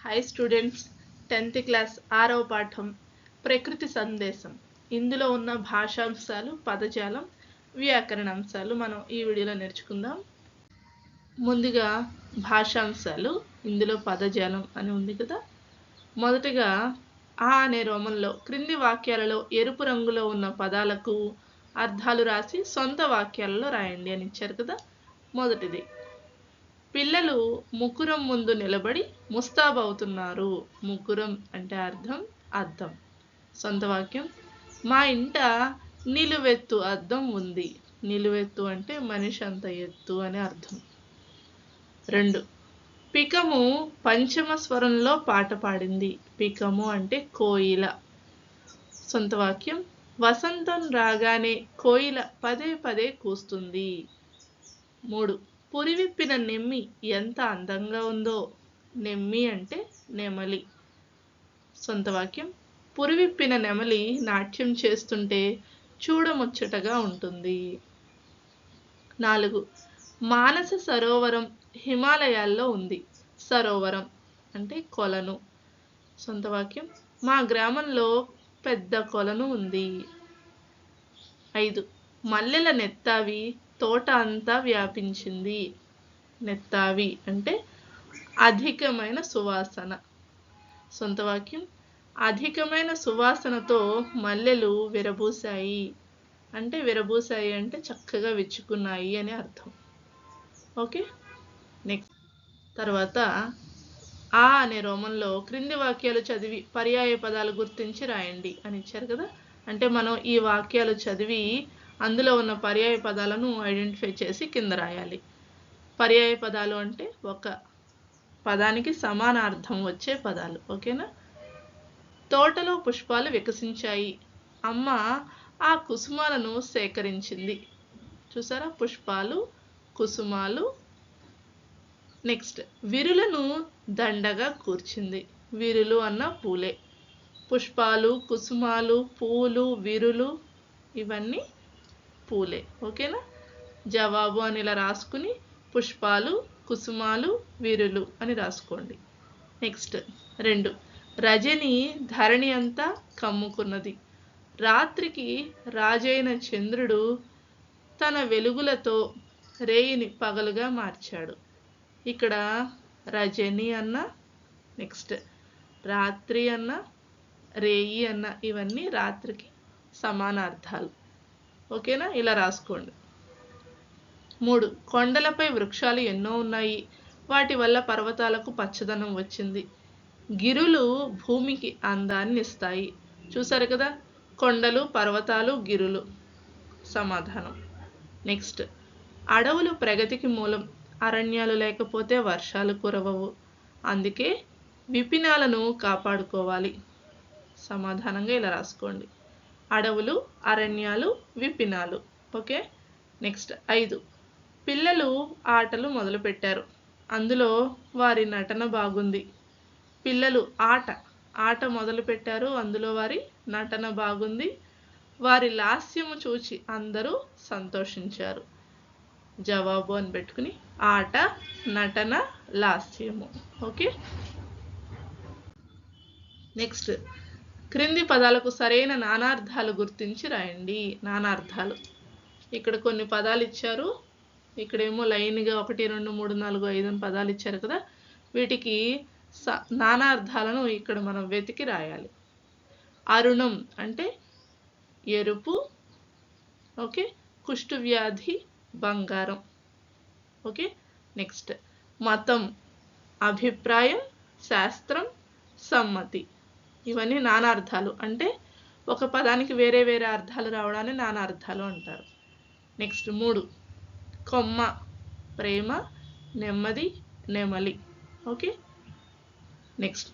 Hi students tenth class ఆరవ పాఠం ప్రకృతి సందేశం. ఇందులో ఉన్న భాషాంశాలు పదజాలం వ్యాకరణ అంశాలు మనం ఈ వీడియోలో నేర్చుకుందాం. ముందుగా భాషాంశాలు ఇందులో పదజాలం అని ఉంది కదా. మొదటగా ఆ అనే రోమంలో క్రింది వాక్యాలలో ఎరుపు రంగులో ఉన్న పదాలకు అర్థాలు రాసి సొంత వాక్యాలలో రాయండి అని ఇచ్చారు కదా. మొదటిది. పిల్లలు ముకురం ముందు నిలబడి ముస్తాబవుతున్నారు. ముకురం అంటే అర్థం అర్థం సొంత వాక్యం. మా ఇంట నిలువెత్తు అర్థం ఉంది. నిలువెత్తు అంటే మనిషి అంత ఎత్తు అని అర్థం. రెండు. పికము పంచమ స్వరంలో పాట పాడింది. పికము అంటే కోయిల. సొంత వాక్యం. వసంతం రాగానే కోయిల పదే పదే కూస్తుంది. మూడు. పురివిప్పిన నెమ్మి ఎంత అందంగా ఉందో. నెమ్మి అంటే నెమలి. సొంత వాక్యం పురివిప్పిన నెమలి నాట్యం చేస్తుంటే చూడముచ్చటగా ఉంటుంది. నాలుగు మానస సరోవరం హిమాలయాల్లో ఉంది. సరోవరం అంటే కొలను. సొంత వాక్యం మా గ్రామంలో పెద్ద కొలను ఉంది. ఐదు మల్లెల నెత్తావి తోట అంతా వ్యాపించింది. నెత్తావి అంటే అధికమైన సువాసన. సొంత వాక్యం అధికమైన సువాసనతో మల్లెలు విరబూసాయి అంటే విరబూసాయి అంటే చక్కగా విచ్చుకున్నాయి అని అర్థం. ఓకే? నెక్స్ట్. తర్వాత ఆ అనే రోమంలో క్రింది వాక్యాలు చదివి పర్యాయ పదాలు గుర్తించి రాయండి అని ఇచ్చారు కదా? అంటే మనం ఈ వాక్యాలు చదివి అందులో ఉన్న పర్యాయ పదాలను ఐడెంటిఫై చేసి కింద రాయాలి. పర్యాయ పదాలు అంటే ఒక పదానికి సమాన అర్థం వచ్చే పదాలు ఓకేనా? తోటలో పుష్పాలు వికసించాయి. అమ్మ ఆ కుసుమాలను సేకరించింది. చూసారా? పుష్పాలు కుసుమాలు. నెక్స్ట్ విరులను దండగా కూర్చింది. విరులు అన్న పూలే. పుష్పాలు కుసుమాలు పూలు విరులు ఇవన్నీ పూలే. ఓకేనా? జవాబు అని ఇలా రాసుకుని పుష్పాలు కుసుమాలు విరులు అని రాసుకోండి. నెక్స్ట్ రెండు. రజని ధరణి అంతా కమ్ముకున్నది. రాత్రికి రాజైన చంద్రుడు తన వెలుగులతో రేయిని పగలుగా మార్చాడు. ఇక్కడ రజని అన్న నెక్స్ట్ రాత్రి అన్న రేయి అన్న ఇవన్నీ రాత్రికి సమానార్థాలు. ఓకేనా? ఇలా రాసుకోండి. మూడు కొండలపై వృక్షాలు ఎన్నో ఉన్నాయి. వాటి వల్ల పర్వతాలకు పచ్చదనం వచ్చింది. గిరులు భూమికి అందాన్ని ఇస్తాయి. చూసారు కదా? కొండలు పర్వతాలు గిరులు. సమాధానం. నెక్స్ట్ అడవులు ప్రగతికి మూలం. అరణ్యాలు లేకపోతే వర్షాలు కురవవు. అందుకే విపినాలను కాపాడుకోవాలి. సమాధానంగా ఇలా రాసుకోండి. అడవులు అరణ్యాలు విపినాలు ఓకే? నెక్స్ట్ ఐదు. పిల్లలు ఆటలు మొదలుపెట్టారు. అందులో వారి నటన బాగుంది. పిల్లలు ఆట ఆట మొదలుపెట్టారు. అందులో వారి నటన బాగుంది. వారి లాస్యము చూచి అందరూ సంతోషించారు. జవాబు అని పెట్టుకుని ఆట నటన లాస్యము. ఓకే? నెక్స్ట్ క్రింది పదాలకు సరైన నానార్థాలు గుర్తించి రాయండి. నానార్థాలు. ఇక్కడ కొన్ని పదాలు ఇచ్చారు. ఇక్కడేమో లైన్గా ఒకటి రెండు మూడు నాలుగు ఐదు పదాలు ఇచ్చారు కదా. వీటికి స నానార్థాలను ఇక్కడ మనం వెతికి రాయాలి. అరుణం అంటే ఎరుపు ఓకే కుష్టు వ్యాధి బంగారం. Okay next. మతం అభిప్రాయం శాస్త్రం సమ్మతి. ఇవన్నీ నానార్థాలు. అంటే ఒక పదానికి వేరే వేరే అర్థాలు రావడాన్ని నానార్థాలు అంటారు. నెక్స్ట్ మూడు. కొమ్మ ప్రేమ నెమ్మది నెమలి. ఓకే? నెక్స్ట్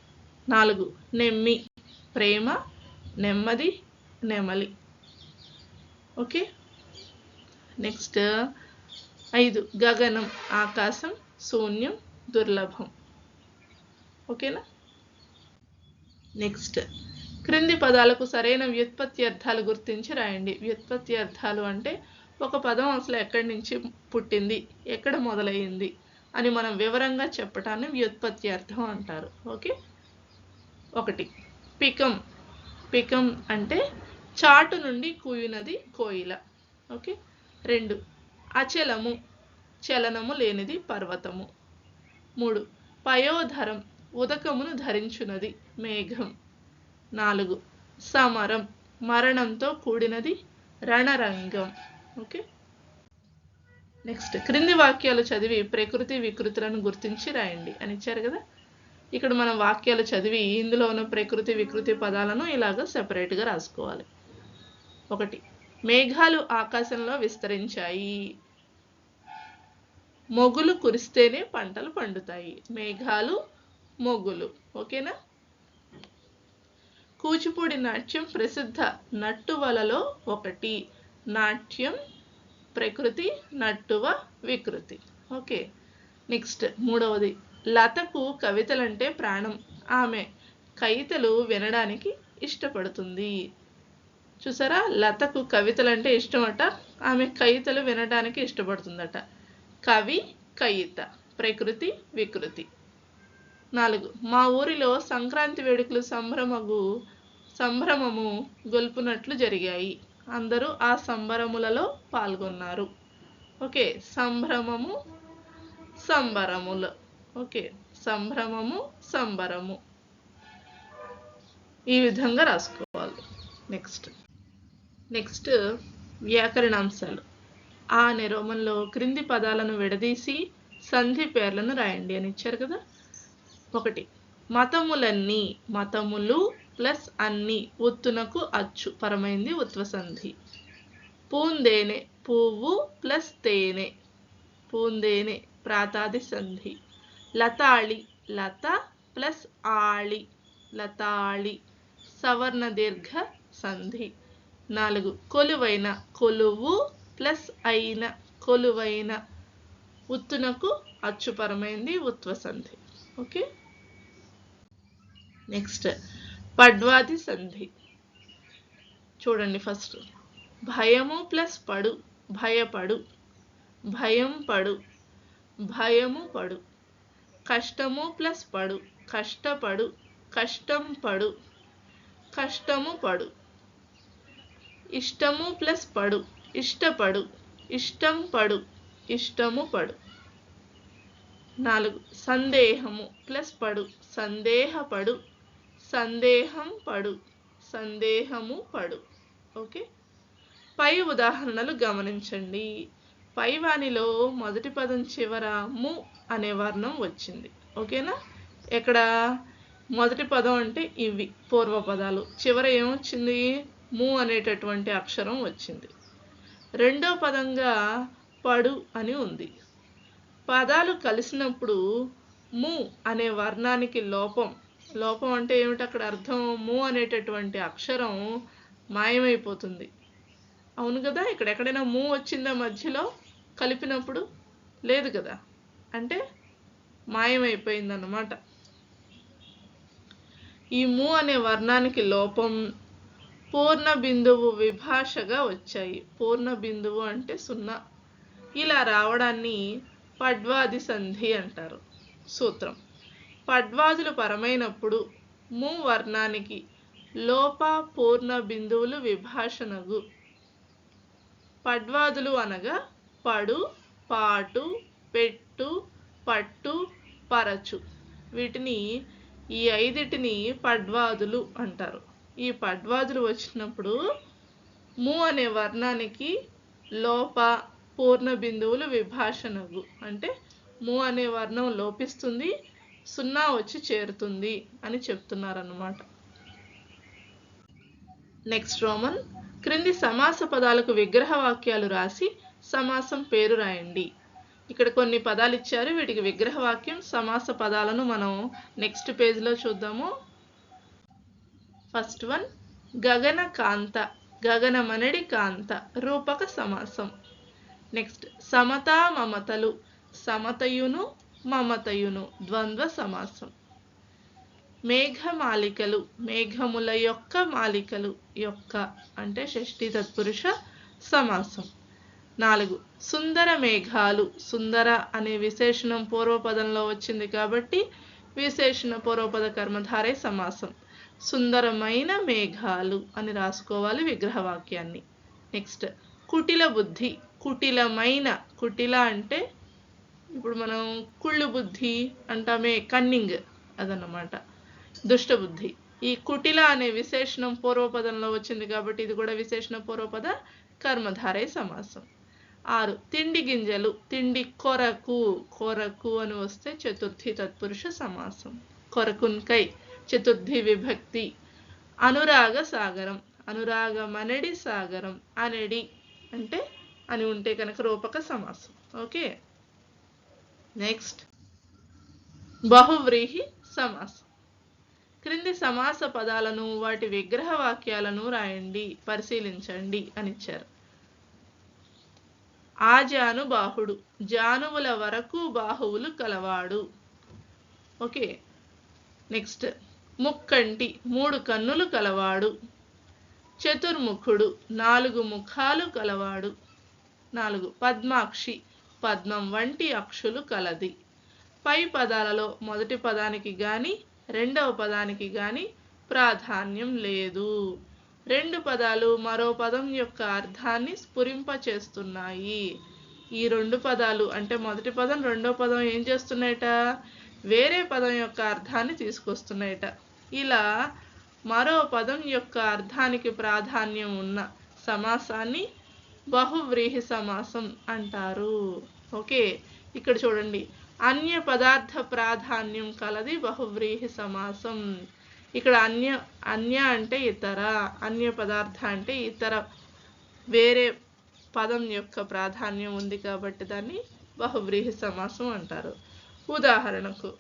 నాలుగు. నెమ్మి ప్రేమ నెమ్మది నెమలి. ఓకే? నెక్స్ట్ ఐదు. గగనం ఆకాశం శూన్యం దుర్లభం. ఓకేనా? నెక్స్ట్ క్రింది పదాలకు సరైన వ్యుత్పత్తి అర్థాలు గుర్తించి రాయండి. వ్యుత్పత్తి అర్థాలు అంటే ఒక పదం అసలు ఎక్కడి నుంచి పుట్టింది ఎక్కడ మొదలయ్యింది అని మనం వివరంగా చెప్పటాన్ని వ్యుత్పత్తి అర్థం అంటారు. ఓకే ఒకటి. పికం. పికం అంటే చాటు నుండి కూయినది కోయిల. ఓకే రెండు. అచలము. చలనము లేనిది పర్వతము. మూడు. పయోధరం. ఉదకమును ధరించున్నది మేఘం. నాలుగు. సమరం. మరణంతో కూడినది రణరంగం. ఓకే? నెక్స్ట్. క్రింది వాక్యాలు చదివి ప్రకృతి వికృతులను గుర్తించి రాయండి. అని ఇచ్చారు కదా? ఇక్కడ మనం వాక్యాలు చదివి ఇందులో ఉన్న ప్రకృతి వికృతి పదాలను ఇలాగ సెపరేట్గా రాసుకోవాలి. ఒకటి. మేఘాలు ఆకాశంలో విస్తరించాయి. మొగులు కురిస్తేనే పంటలు పండుతాయి. మేఘాలు మొగ్గులు. ఓకేనా? కూచిపూడి నాట్యం ప్రసిద్ధ నట్టువలలో ఒకటి. నాట్యం ప్రకృతి నట్టువ వికృతి. ఓకే. నెక్స్ట్ మూడవది. లతకు కవితలంటే ప్రాణం. ఆమె కవితలు వినడానికి ఇష్టపడుతుంది. చూసారా? లతకు కవితలంటే ఇష్టమట. ఆమె కవితలు వినడానికి ఇష్టపడుతుందట. కవి కయిత ప్రకృతి వికృతి. నాలుగు. మా ఊరిలో సంక్రాంతి వేడుకలు సంభ్రమగు సంభ్రమము గొల్పునట్లు జరిగాయి. అందరూ ఆ సంబరములలో పాల్గొన్నారు. ఓకే. సంభ్రమము సంబరములు ఓకే. సంభ్రమము సంబరము ఈ విధంగా రాసుకోవాలి. నెక్స్ట్. నెక్స్ట్ వ్యాకరణాంశాలు. ఆ నిరోమంలో క్రింది పదాలను విడదీసి సంధి పేర్లను రాయండి అని ఇచ్చారు కదా? ఒకటి. మతములన్నీ మతములు ప్లస్ అన్ని ఒత్తునకు అచ్చు పరమైంది ఉత్వసంధి. పూందేనే పువ్వు ప్లస్ తేనె. పూందేనే ప్రాతాది సంధి. లతాళి లత ప్లస్ ఆళి. లతాళి సవర్ణ దీర్ఘ సంధి. నాలుగు. కొలువైన కొలువు ప్లస్ అయిన కొలువైన ఉత్తునకు అచ్చుపరమైంది ఉత్వసంధి. ఓకే? నెక్స్ట్ పడ్వాది సంధి. చూడండి ఫస్ట్ భయము ప్లస్ పడు. భయపడు. భయం పడు. భయము పడు. కష్టము ప్లస్ పడు. కష్టపడు. కష్టం పడు. కష్టము పడు. ఇష్టము ప్లస్ పడు. ఇష్టపడు. ఇష్టం పడు. ఇష్టము పడు. నాలుగు. సందేహము ప్లస్ పడు. సందేహపడు. సందేహం పడు. సందేహము పడు. ఓకే? పై ఉదాహరణలు గమనించండి. పై వాణిలో మొదటి పదం చివర ము అనే వర్ణం వచ్చింది. ఓకేనా? ఇక్కడ మొదటి పదం అంటే ఇవి పూర్వ పదాలు. చివర ఏమొచ్చింది? ము అనేటటువంటి అక్షరం వచ్చింది. రెండో పదంగా పడు అని ఉంది. పదాలు కలిసినప్పుడు ము అనే వర్ణానికి లోపం. లోపం అంటే ఏమిటి? అక్కడ అర్థం ము అనేటటువంటి అక్షరం మాయమైపోతుంది. అవును కదా? ఇక్కడ ఎక్కడైనా ము వచ్చిందా మధ్యలో? కలిపినప్పుడు? లేదు కదా? అంటే మాయమైపోయిందన్నమాట. ఈ ము అనే వర్ణానికి లోపం పూర్ణ బిందువు విభాషగా వచ్చాయి. పూర్ణ బిందువు అంటే సున్నా. ఇలా రావడాన్ని పడ్వాది సంధి అంటారు. సూత్రం. పడ్వాదులు పరమైనప్పుడు ము వర్ణానికి లోప పూర్ణ బిందువులు విభాషణగు. పడ్వాదులు అనగా పడు పాటు పెట్టు పట్టు పరచు. వీటిని ఈ ఐదిటిని పడ్వాదులు అంటారు. ఈ పడ్వాదులు వచ్చినప్పుడు ము అనే వర్ణానికి లోప పూర్ణ బిందువులు విభాషణగు అంటే ము అనే వర్ణం లోపిస్తుంది సున్నా వచ్చి చేరుతుంది అని చెప్తున్నారన్నమాట. నెక్స్ట్ రోమన్ క్రింది సమాస పదాలకు విగ్రహ వాక్యాలు రాసి సమాసం పేరు రాయండి. ఇక్కడ కొన్ని పదాలు ఇచ్చారు వీటికి విగ్రహ వాక్యం సమాస పదాలను మనం నెక్స్ట్ పేజ్లో చూద్దాము. ఫస్ట్ వన్ గగన కాంత గగనమనడి కాంత రూపక సమాసం. నెక్స్ట్ సమత మమతలు. సమతయును మమతయును. ద్వంద్వ సమాసం. మేఘమాలికలు. మేఘముల యొక్క మాలికలు యొక్క అంటే షష్ఠి తత్పురుష సమాసం. నాలుగు సుందర మేఘాలు. సుందర అనే విశేషణం పూర్వపదంలో వచ్చింది కాబట్టి విశేషణ పూర్వపద కర్మధారే సమాసం. సుందరమైన మేఘాలు అని రాసుకోవాలి విగ్రహవాక్యాన్ని. నెక్స్ట్ కుటిల బుద్ధి. కుటిలమైన కుటిల అంటే ఇప్పుడు మనం కుళ్ళు బుద్ధి అంటామే కన్నింగ్ అదన్నమాట దుష్టబుద్ధి ఈ కుటిల అనే విశేషణం పూర్వపదంలో వచ్చింది కాబట్టి ఇది కూడా విశేషణ పూర్వపద కర్మధారై సమాసం. ఆరు తిండి గింజలు తిండి కొరకు కొరకు అని వస్తే చతుర్థి తత్పురుష సమాసం. కొరకున్కై చతుర్థి విభక్తి అనురాగ సాగరం అనురాగమనడి సాగరం అనడి అంటే అని ఉంటే కనుక రూపక సమాసం. ఓకే? నెక్స్ట్ బహువ్రీహి సమాసం. క్రింది సమాస పదాలను వాటి విగ్రహ వాక్యాలను రాయండి పరిశీలించండి అని ఇచ్చారు. ఆ జాను బాహుడు జానువుల వరకు బాహువులు కలవాడు. ఓకే? నెక్స్ట్ ముక్కంటి మూడు కన్నులు కలవాడు. చతుర్ముఖుడు నాలుగు ముఖాలు కలవాడు. నాలుగు. పద్మాక్షి. పద్మం వంటి అక్షులు కలది. పై పదాలలో మొదటి పదానికి గాని రెండవ పదానికి గాని ప్రాధాన్యం లేదు. రెండు పదాలు మరో పదం యొక్క అర్థాన్ని స్ఫురింపచేస్తున్నాయి. ఈ రెండు పదాలు అంటే మొదటి పదం రెండో పదం ఏం చేస్తున్నాయట? వేరే పదం యొక్క అర్థాన్ని తీసుకొస్తున్నాయట. ఇలా మరో పదం యొక్క అర్థానికి ప్రాధాన్యం ఉన్న సమాసాన్ని బహువ్రీహి సమాసం అంటారు. ఓకే ఇక్కడ చూడండి. అన్య పదార్థ ప్రాధాన్యం కలది బహువ్రీహి సమాసం ఇక్కడ అన్య అన్య అంటే ఇతర అన్య పదార్థ అంటే ఇతర. వేరే పదం యొక్క ప్రాధాన్యం ఉంది కాబట్టి దాన్ని బహువ్రీహి సమాసం అంటారు. ఉదాహరణకు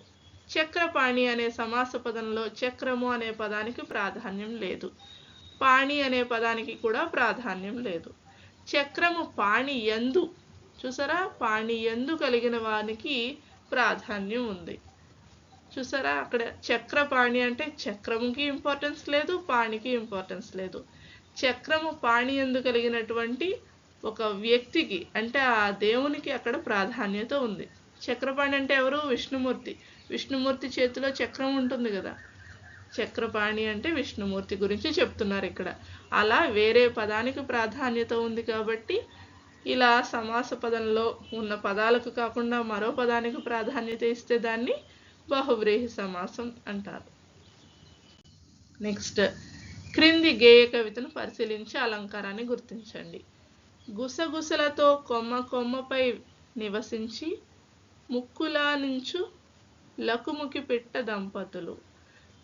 చక్రపాణి అనే సమాస పదంలో చక్రము అనే పదానికి ప్రాధాన్యం లేదు. పాణి అనే పదానికి కూడా ప్రాధాన్యం లేదు. చక్రము పాణి ఎందు చూసారా? పాణి ఎందు కలిగిన వానికి ప్రాధాన్యం ఉంది. చూసారా? అక్కడ చక్రపాణి అంటే చక్రముకి ఇంపార్టెన్స్ లేదు పాణికి ఇంపార్టెన్స్ లేదు. చక్రము పాణి ఎందు కలిగినటువంటి ఒక వ్యక్తికి అంటే ఆ దేవునికి అక్కడ ప్రాధాన్యత ఉంది. చక్రపాణి అంటే ఎవరు? విష్ణుమూర్తి. విష్ణుమూర్తి చేతిలో చక్రం ఉంటుంది కదా. చక్రపాణి అంటే విష్ణుమూర్తి గురించి చెప్తున్నారు ఇక్కడ. అలా వేరే పదానికి ప్రాధాన్యత ఉంది కాబట్టి ఇలా సమాస పదంలో ఉన్న పదాలకు కాకుండా మరో పదానికి ప్రాధాన్యత ఇస్తే దాన్ని బహువ్రీహి సమాసం అంటారు. నెక్స్ట్ క్రింది గేయ కవితను పరిశీలించి అలంకారాన్ని గుర్తించండి. గుసగుసలతో కొమ్మ కొమ్మపై నివసించి ముక్కులా నుంచు లకుముకి పిట్ట దంపతులు.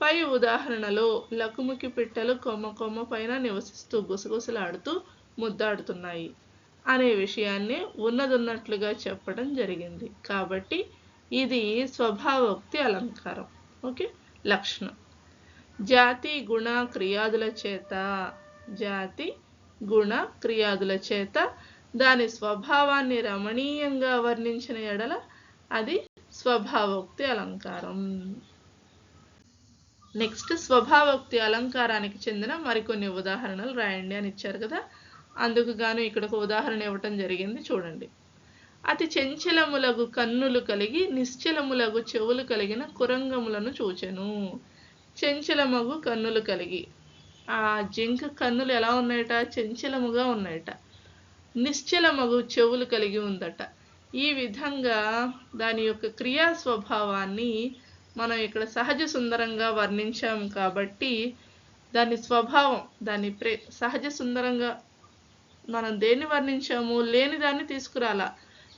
పై ఉదాహరణలో లకుముకి పిట్టలు కొమ్మ కొమ్మ పైన నివసిస్తూ గుసగుసలాడుతూ ముద్దాడుతున్నాయి అనే విషయాన్ని ఉన్నదున్నట్లుగా చెప్పడం జరిగింది. కాబట్టి ఇది స్వభావోక్తి అలంకారం. ఓకే? లక్షణం. జాతి గుణ క్రియాదుల చేత జాతి గుణ క్రియాదుల చేత దాని స్వభావాన్ని రమణీయంగా వర్ణించిన ఎడల అది స్వభావోక్తి అలంకారం. నెక్స్ట్ స్వభావోక్తి అలంకారానికి చెందిన మరికొన్ని ఉదాహరణలు రాయండి అని ఇచ్చారు కదా. అందుకు గాను ఇక్కడ ఒక ఉదాహరణ ఇవ్వటం జరిగింది. చూడండి. అతి చెంచలములగు కన్నులు కలిగి నిశ్చలములగు చెవులు కలిగిన కురంగములను చూచెను. చెంచలమగు కన్నులు కలిగి. ఆ జింక కన్నులు ఎలా ఉన్నాయట? చెంచలముగా ఉన్నాయట. నిశ్చలమగు చెవులు కలిగి ఉందట. ఈ విధంగా దాని యొక్క క్రియా స్వభావాన్ని మనం ఇక్కడ సహజ సుందరంగా వర్ణించాం కాబట్టి దాని స్వభావం దాని ప్రే సహజ సుందరంగా మనం దేన్ని వర్ణించాము లేని దాన్ని తీసుకురాలా.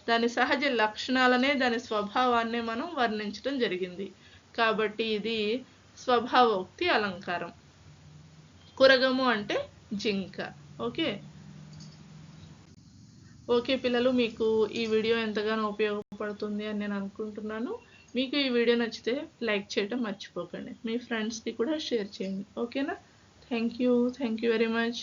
దాని సహజ లక్షణాలనే దాని స్వభావాన్ని మనం వర్ణించడం జరిగింది. కాబట్టి ఇది స్వభావోక్తి అలంకారం. కురగము అంటే జింక. ఓకే? ఓకే పిల్లలు మీకు ఈ వీడియో ఎంతగానో ఉపయోగపడుతుంది అని నేను అనుకుంటున్నాను. మీకు ఈ వీడియో నచ్చితే లైక్ చేయడం మర్చిపోకండి. మీ ఫ్రెండ్స్కి కూడా షేర్ చేయండి. ఓకేనా? Thank you. Thank you very much.